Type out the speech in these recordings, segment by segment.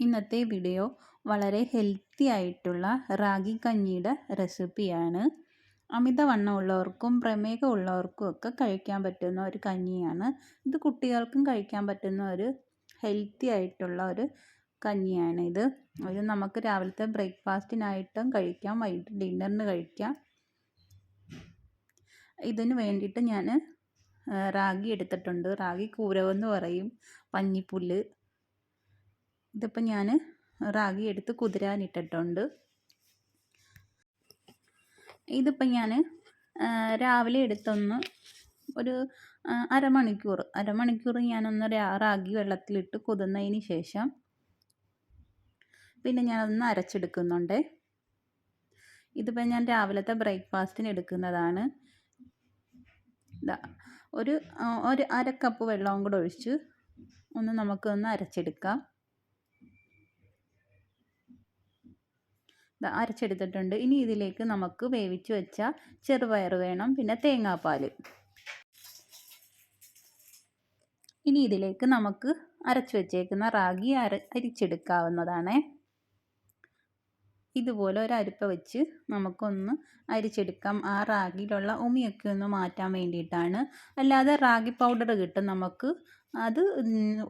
ഇന്നത്തെ വീഡിയോ വളരെ ഹെൽത്തി ആയിട്ടുള്ള റാഗി കഞ്ഞിയുടെ റെസിപ്പിയാണ് അമിതവണ്ണം ഉള്ളവർക്കും പ്രമേഹം ഉള്ളവർക്കും ഒക്കെ കഴിക്കാൻ പറ്റുന്ന ഒരു കഞ്ഞിയാണ്. ഇത് കുട്ടികൾക്കും കഴിക്കാൻ പറ്റുന്ന ഒരു ഹെൽത്തി ആയിട്ടുള്ള ഒരു കഞ്ഞിയാണ് ഇത്. ഇത് നമുക്ക് രാവിലത്തെ ബ്രേക്ക്ഫാസ്റ്റിനായിട്ടും കഴിക്കാം വൈകിട്ട് ഡിന്നറിന് കഴിക്കാം. ഇതിന് വേണ്ടിയിട്ട് ഞാൻ റാഗി എടുത്തിട്ടുണ്ട്. റാഗി കൂരവെന്ന് പറയും. പഞ്ഞിപ്പുല്ല്. ഇതിപ്പോൾ ഞാൻ റാഗി എടുത്ത് കുതിരാനിട്ടിട്ടുണ്ട്. ഇതിപ്പോൾ ഞാൻ രാവിലെ എടുത്തൊന്ന് ഒരു അരമണിക്കൂർ അരമണിക്കൂർ ഞാനൊന്ന് റാഗി വെള്ളത്തിലിട്ട് കുതിർന്നതിന് ശേഷം പിന്നെ ഞാനൊന്ന് അരച്ചെടുക്കുന്നുണ്ട്. ഇതിപ്പോൾ ഞാൻ രാവിലത്തെ ബ്രേക്ക്ഫാസ്റ്റിന് എടുക്കുന്നതാണ്. ഒരു ഒരു അര കപ്പ് വെള്ളവും കൂടെ ഒഴിച്ച് ഒന്ന് നമുക്കൊന്ന് അരച്ചെടുക്കാം. അരച്ചെടുത്തിട്ടുണ്ട്. ഇനി ഇതിലേക്ക് നമുക്ക് വേവിച്ച് വെച്ച ചെറുപയർ വേണം. പിന്നെ തേങ്ങാപ്പാൽ ഇനി ഇതിലേക്ക് നമുക്ക് അരച്ച് വെച്ചേക്കുന്ന റാഗി അര അരിച്ചെടുക്കാവുന്നതാണ്. ഇതുപോലെ ഒരു അരിപ്പ വെച്ച് നമുക്കൊന്ന് അരിച്ചെടുക്കാം. ആ റാഗിയിലുള്ള ഉമിയൊക്കെ ഒന്ന് മാറ്റാൻ വേണ്ടിയിട്ടാണ്. അല്ലാതെ റാഗി പൗഡർ കിട്ടും നമുക്ക്. അത്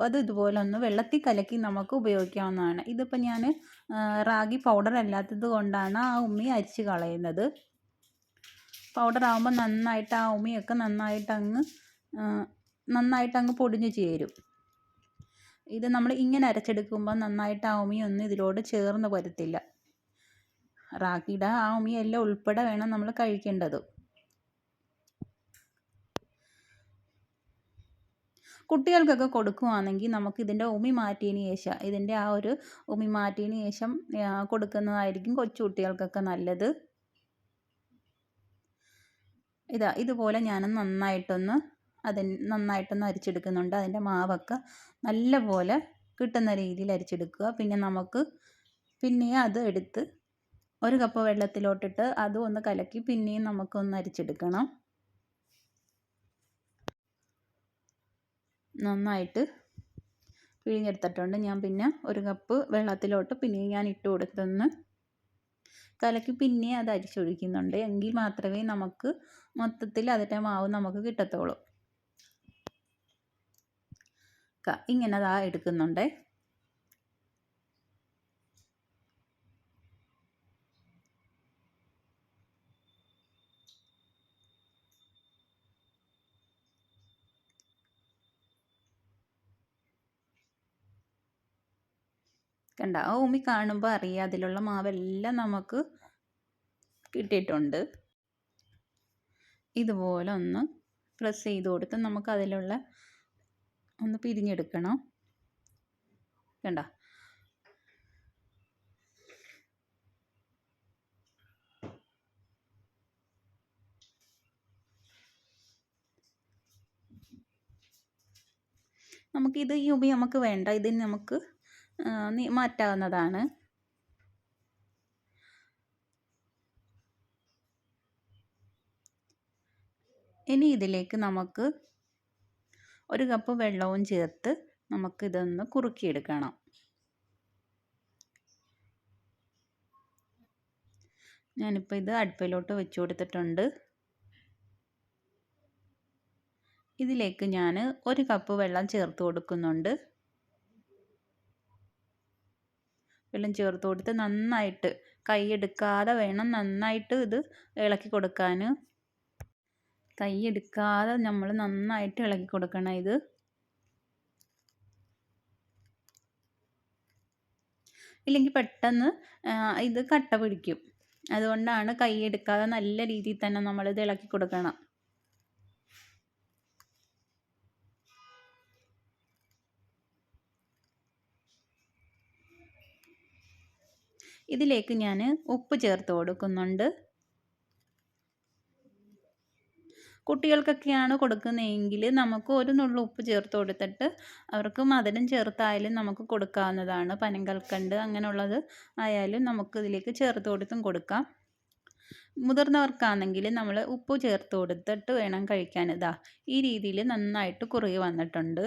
അത് ഇതുപോലെ ഒന്ന് വെള്ളത്തിൽ കലക്കി നമുക്ക് ഉപയോഗിക്കാവുന്നതാണ്. ഇതിപ്പോൾ ഞാൻ റാഗി പൗഡർ അല്ലാത്തത് കൊണ്ടാണ് ആ ഉമ്മി അരിച്ച് കളയുന്നത്. പൗഡർ ആകുമ്പോൾ നന്നായിട്ട് ആ ഉമിയൊക്കെ നന്നായിട്ട് അങ്ങ് നന്നായിട്ട് അങ്ങ് പൊടിഞ്ഞ് ചേരും. ഇത് നമ്മൾ ഇങ്ങനെ അരച്ചെടുക്കുമ്പോൾ നന്നായിട്ട് ആ ഉമി ഉമിയൊന്നും ഇതിലോട് ചേർന്ന് വരത്തില്ല. റാഗിയുടെ ആ ഉമിയെല്ലാം ഉൾപ്പെടെ വേണം നമ്മൾ കഴിക്കേണ്ടത്. കുട്ടികൾക്കൊക്കെ കൊടുക്കുകയാണെങ്കിൽ നമുക്ക് ഇതിന്റെ ഉമി മാറ്റിയതിന് ശേഷം ഇതിന്റെ ആ ഒരു ഉമി മാറ്റിയതിന് ശേഷം കൊടുക്കുന്നതായിരിക്കും കൊച്ചു കുട്ടികൾക്കൊക്കെ നല്ലത്. ഇതാ ഇതുപോലെ ഞാൻ നന്നായിട്ടൊന്ന് അതിന് നന്നായിട്ടൊന്ന് അരിച്ചെടുക്കുന്നുണ്ട്. അതിന്റെ മാവൊക്കെ നല്ല പോലെ കിട്ടുന്ന രീതിയിൽ അരിച്ചെടുക്കുക. പിന്നെ നമുക്ക് പിന്നെ അത് എടുത്ത് ഒരു കപ്പ് വെള്ളത്തിലോട്ടിട്ട് അതും ഒന്ന് കലക്കി പിന്നെയും നമുക്കൊന്ന് അരിച്ചെടുക്കണം. നന്നായിട്ട് പിഴിഞ്ഞെടുത്തിട്ടുണ്ട്. ഞാൻ പിന്നെ ഒരു കപ്പ് വെള്ളത്തിലോട്ട് പിന്നെയും ഞാൻ ഇട്ട് കൊടുത്തൊന്ന് കലക്കി പിന്നെ അത് അരിച്ചൊഴിക്കുന്നുണ്ട്. എങ്കിൽ മാത്രമേ നമുക്ക് മൊത്തത്തിൽ അതിന്റെ മാവ് നമുക്ക് കിട്ടത്തുള്ളൂ. ഇങ്ങനെ അതാ എടുക്കുന്നുണ്ടേ. കണ്ട. ആ ഉമി കാണുമ്പോൾ അറിയാം അതിലുള്ള മാവെല്ലാം നമുക്ക് കിട്ടിയിട്ടുണ്ട്. ഇതുപോലെ ഒന്ന് പ്രസ് ചെയ്ത് കൊടുത്ത് നമുക്ക് അതിലുള്ള ഒന്ന് പിരിഞ്ഞെടുക്കണം. കണ്ട. നമുക്കിത് ഈ ഉമി നമുക്ക് വേണ്ട. ഇതിന് നമുക്ക് മാറ്റാവുന്നതാണ്. ഇനി ഇതിലേക്ക് നമുക്ക് ഒരു കപ്പ് വെള്ളവും ചേർത്ത് നമുക്ക് നമുക്കിതൊന്ന് കുറുക്കിയെടുക്കണം. ഞാനിപ്പോൾ ഇത് അടുപ്പിലോട്ട് വെച്ചു കൊടുത്തിട്ടുണ്ട്. ഇതിലേക്ക് ഞാൻ ഒരു കപ്പ് വെള്ളം ചേർത്ത് കൊടുക്കുന്നുണ്ട്. വെള്ളം ചേർത്ത് കൊടുത്ത് നന്നായിട്ട് കൈയെടുക്കാതെ വേണം നന്നായിട്ട് ഇത് ഇളക്കി കൊടുക്കാൻ കൈയെടുക്കാതെ നമ്മൾ നന്നായിട്ട് ഇളക്കി കൊടുക്കണം ഇത്. ഇല്ലെങ്കിൽ പെട്ടെന്ന് ഇത് കട്ട പിടിക്കും. അതുകൊണ്ടാണ് കൈയെടുക്കാതെ നല്ല രീതിയിൽ തന്നെ നമ്മളിത് ഇളക്കി കൊടുക്കണം. ഇതിലേക്ക് ഞാൻ ഉപ്പ് ചേർത്ത് കൊടുക്കുന്നുണ്ട്. കുട്ടികൾക്കൊക്കെയാണ് കൊടുക്കുന്നതെങ്കിൽ നമുക്ക് ഒരു നുള്ളു ഉപ്പ് ചേർത്ത് കൊടുത്തിട്ട് അവർക്ക് മധുരം ചേർത്തായാലും നമുക്ക് കൊടുക്കാവുന്നതാണ്. പനങ്കൽക്കണ്ട് അങ്ങനെയുള്ളത് ആയാലും നമുക്ക് ഇതിലേക്ക് ചേർത്ത് കൊടുത്തും കൊടുക്കാം. മുതിർന്നവർക്കാണെങ്കിൽ നമ്മൾ ഉപ്പ് ചേർത്ത് കൊടുത്തിട്ട് വേണം കഴിക്കാൻ. ഇതാ ഈ രീതിയിൽ നന്നായിട്ട് കുറുകി വന്നിട്ടുണ്ട്.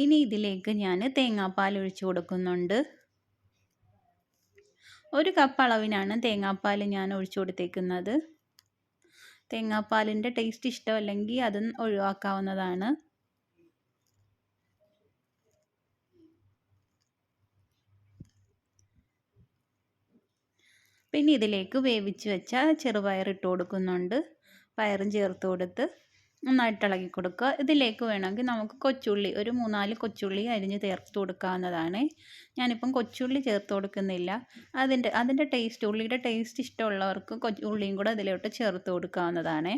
ഇനി ഇതിലേക്ക് ഞാൻ തേങ്ങാപ്പാൽ ഒഴിച്ചു കൊടുക്കുന്നുണ്ട്. ഒരു കപ്പ് അളവിനാണ് തേങ്ങാപ്പാൽ ഞാൻ ഒഴിച്ചു കൊടുത്തേക്കുന്നത്. തേങ്ങാപ്പാലിന്റെ ടേസ്റ്റ് ഇഷ്ടമല്ലെങ്കിൽ അതും ഒഴിവാക്കാവുന്നതാണ്. പിന്നെ ഇതിലേക്ക് വേവിച്ച് വെച്ച ചെറുപയർ ഇട്ട് കൊടുക്കുന്നുണ്ട്. പയറും ചേർത്ത് കൊടുത്ത് നന്നായിട്ട് ഇളകി കൊടുക്കുക. ഇതിലേക്ക് വേണമെങ്കിൽ നമുക്ക് കൊച്ചുള്ളി ഒരു മൂന്നാൽ കൊച്ചുള്ളി അരിഞ്ഞ് ചേർത്ത് കൊടുക്കാവുന്നതാണ്. ഞാനിപ്പം കൊച്ചുള്ളി ചേർത്ത് കൊടുക്കുന്നില്ല. അതിന്റെ അതിന്റെ ടേസ്റ്റ് ഉള്ളിയുടെ ടേസ്റ്റ് ഇഷ്ടമുള്ളവർക്ക് ഉള്ളിയും കൂടെ അതിലോട്ട് ചേർത്ത് കൊടുക്കാവുന്നതാണ്.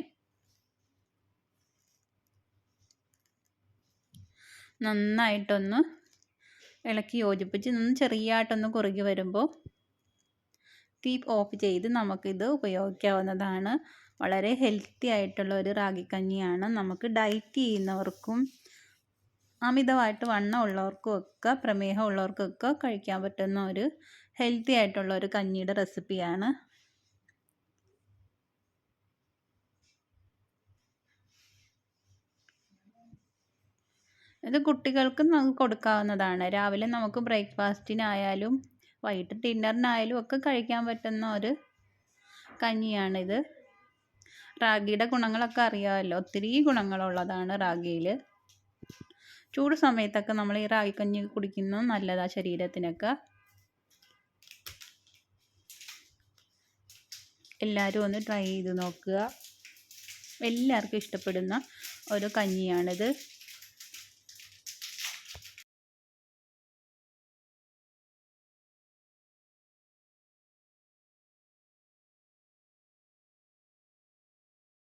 നന്നായിട്ടൊന്ന് ഇളക്കി യോജിപ്പിച്ച് നിന്ന് ചെറിയായിട്ടൊന്ന് കുറുകി വരുമ്പോൾ തീ ഓഫ് ചെയ്ത് നമുക്കിത് ഉപയോഗിക്കാവുന്നതാണ്. വളരെ ഹെൽത്തി ആയിട്ടുള്ള ഒരു റാഗിക്കഞ്ഞിയാണ്. നമുക്ക് ഡയറ്റ് ചെയ്യുന്നവർക്കും അമിതമായിട്ട് വണ്ണം ഉള്ളവർക്കും ഒക്കെ പ്രമേഹം ഉള്ളവർക്കൊക്കെ കഴിക്കാൻ പറ്റുന്ന ഒരു ഹെൽത്തി ആയിട്ടുള്ള ഒരു കഞ്ഞിയുടെ റെസിപ്പിയാണ് ഇത് കുട്ടികൾക്കും നമുക്ക് കൊടുക്കാവുന്നതാണ്. രാവിലെ നമുക്ക് ബ്രേക്ക്ഫാസ്റ്റിനായാലും വൈകിട്ട് ഡിന്നറിനായാലും ഒക്കെ കഴിക്കാൻ പറ്റുന്ന ഒരു കഞ്ഞിയാണിത്. റാഗിയുടെ ഗുണങ്ങളൊക്കെ അറിയാമല്ലോ. ഒത്തിരി ഗുണങ്ങളുള്ളതാണ് റാഗിയിൽ ചൂട് സമയത്തൊക്കെ നമ്മൾ ഈ റാഗിക്കഞ്ഞി കുടിക്കുന്നത് നല്ലതാണ് ശരീരത്തിനൊക്കെ. എല്ലാവരും ഒന്ന് ട്രൈ ചെയ്ത് നോക്കുക. എല്ലാവർക്കും ഇഷ്ടപ്പെടുന്ന ഒരു കഞ്ഞിയാണിത്.